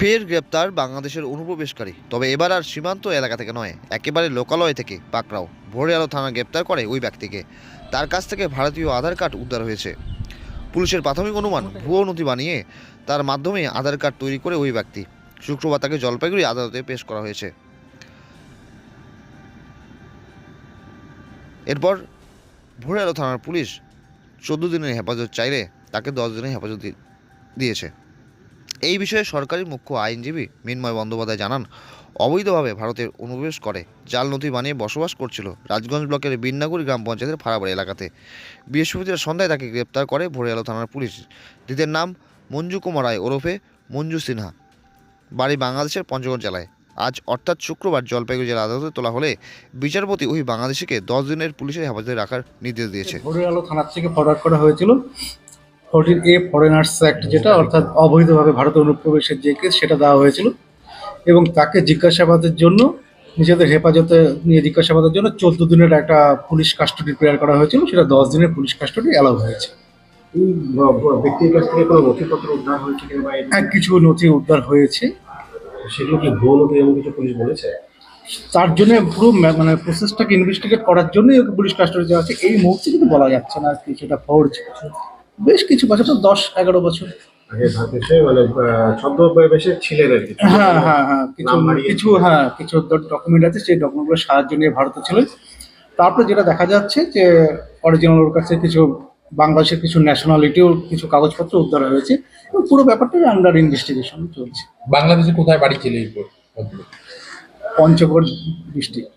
ফের গ্রেপ্তার বাংলাদেশের অনুপ্রবেশকারী। তবে এবার আর সীমান্ত এলাকা থেকে নয়, একেবারে লোকালয় থেকে পাকড়াও। ভোরে আলো থানা গ্রেপ্তার করে ওই ব্যক্তিকে। তার কাছ থেকে ভারতীয় আধার কার্ড উদ্ধার হয়েছে। পুলিশের প্রাথমিক অনুমান, ভুয়ো নথি বানিয়ে তার মাধ্যমে আধার কার্ড তৈরি করে ওই ব্যক্তি। শুক্রবার তাকে জলপাইগুড়ি আদালতে পেশ করা হয়েছে। এরপর ভোরে আলো থানার পুলিশ চোদ্দ দিনের হেফাজত চাইলে তাকে দশ দিনের হেফাজত দিয়েছে। এই বিষয়ে সরকারি মুখ্য আইনজীবী মিন্ময় বন্দ্যোপাধ্যায় জানান, অবৈধভাবে ভারতের অনুপ্রবেশ করে জাল নথি বানিয়ে বসবাস করছিল রাজগঞ্জ ব্লকের বিন্নাগুড়ি গ্রাম পঞ্চায়েতের ফাড়াবাড়ি এলাকাতে। বৃহস্পতিবার সন্ধ্যায় তাকে গ্রেপ্তার করে ভোরিয়ালো থানার পুলিশ। ধৃতের নাম মঞ্জু কুমার রায় ওরফে মঞ্জু সিনহা। বাড়ি বাংলাদেশের পঞ্চগড় জেলায়। আজ অর্থাৎ শুক্রবার জলপাইগুড়ি জেলা আদালতে তোলা হলে বিচারপতি ওই বাংলাদেশিকে দশ দিনের পুলিশের হেফাজতে রাখার নির্দেশ দিয়েছে। ভোরের আলো থানার থেকে ফরওয়ার্ড করা হয়েছিল। ফোরটিন এ ফরেনার্স অ্যাক্ট যেটা অর্থাৎ অবৈধভাবে ভারতে অনুপ্রবেশের যে কেস সেটা দেওয়া হয়েছিল। এবং তাকে জিজ্ঞাসাবাদের জন্য নিজেদের হেফাজতে নিয়ে জিজ্ঞাসাবাদের জন্য চোদ্দ দিনের একটা পুলিশ কাস্টডি প্রেয়ার করা হয়েছিল। সেটা দশ দিনের পুলিশ কাস্টডি অ্যালাউ হয়েছে। এই ব্যক্তির কাছ থেকে কোনো নথিপত্র উদ্ধার হয়েছে হ্যাঁ কিছু নথি উদ্ধার হয়েছে। সেগুলো কি ভুয়ো নথি এমন কিছু পুলিশ বলেছে? তার জন্য পুরো মানে প্রসেসটাকে ইনভেস্টিগেট করার জন্যই ওকে পুলিশ কাস্টডি দেওয়া আছে এই মুহূর্তে কিন্তু বলা যাচ্ছে না কি সেটা ফোর্জ বেশ কিছু বছর তো দশ এগারো বছর। মানে হ্যাঁ হ্যাঁ হ্যাঁ কিছু কিছু হ্যাঁ কিছু ডকুমেন্ট আছে সেই ডকুমেন্টগুলো সাহায্য নিয়ে ভারতে ছিলেন। তারপরে যেটা দেখা যাচ্ছে যে অরিজিনাল ওর কাছে কিছু বাংলাদেশের কিছু ন্যাশনালিটিও কিছু কাগজপত্র উদ্ধার হয়েছে এবং পুরো ব্যাপারটা আন্ডার ইনভেস্টিগেশন চলছে। বাংলাদেশে কোথায় বাড়ি ছিল পঞ্চগড় ডিস্ট্রিক্ট